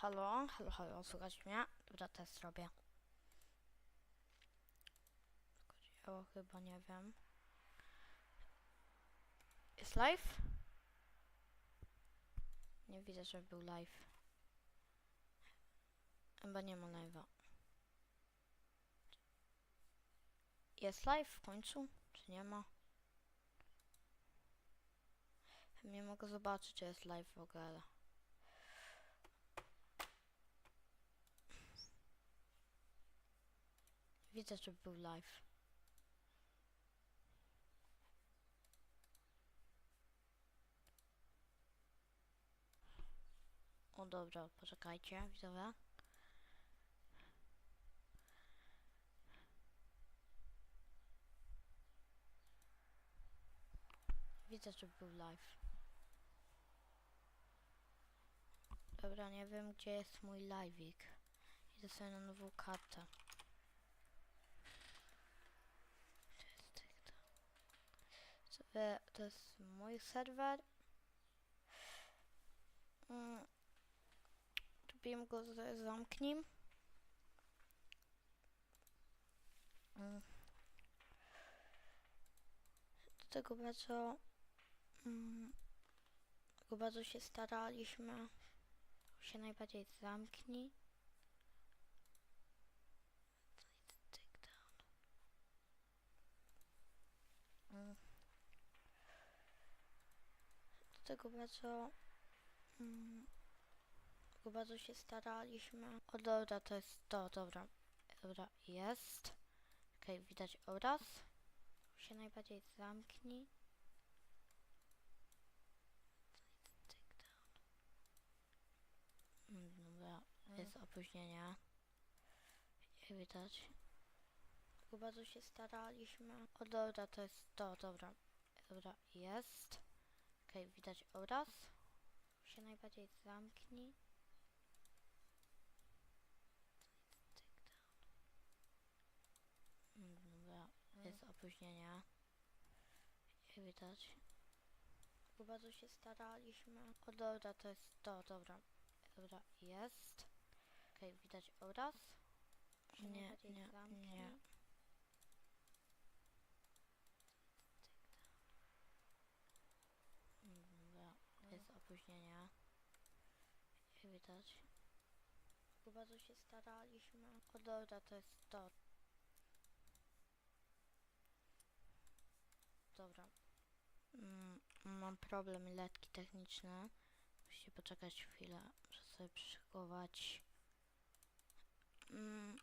Halo, halo, halo, słuchać mnie? Dobra, test robię. Chodziło chyba, nie wiem. Jest live? Nie widzę, żeby był live. Chyba nie ma live'a. Jest live w końcu? Czy nie ma? Nie mogę zobaczyć, czy jest live w ogóle. Widzę, że był live. O dobra, poczekajcie, widzowie. Widzę, że był live. Dobra, nie wiem, gdzie jest mój live'ik. Idę sobie na nową kartę. To jest tak to. Sobie, to jest mój serwer. Mm. Tupiłem go, zamknij. Mm. Do tego bardzo... Mm, bardzo się staraliśmy. Się najbardziej zamknij. Do tego bardzo... Mm, bardzo się staraliśmy. O dobra, to jest to, dobra. Dobra, jest. Okej, widać obraz. Się najbardziej zamknij. Mm, Dobra, jest opóźnienie. Jak widać. Tylko bardzo się staraliśmy. O dobra, to jest to, dobra. Dobra, jest. Okej, widać obraz. Się najbardziej zamknij. Dobra, jest opóźnienie. Jak widać. Tylko bardzo się staraliśmy. O dobra, to jest to, dobra. Dobra, jest. Okej, widać obraz. Się Nie, nie, zamknij. nie. Mm, Dobra, jest opóźnienie. Jak widać. Bardzo się staraliśmy. O dobra, to jest to. Dobra. Mm, mam problem letki techniczne. Musicie poczekać chwilę, muszę sobie przyszykować. Mm,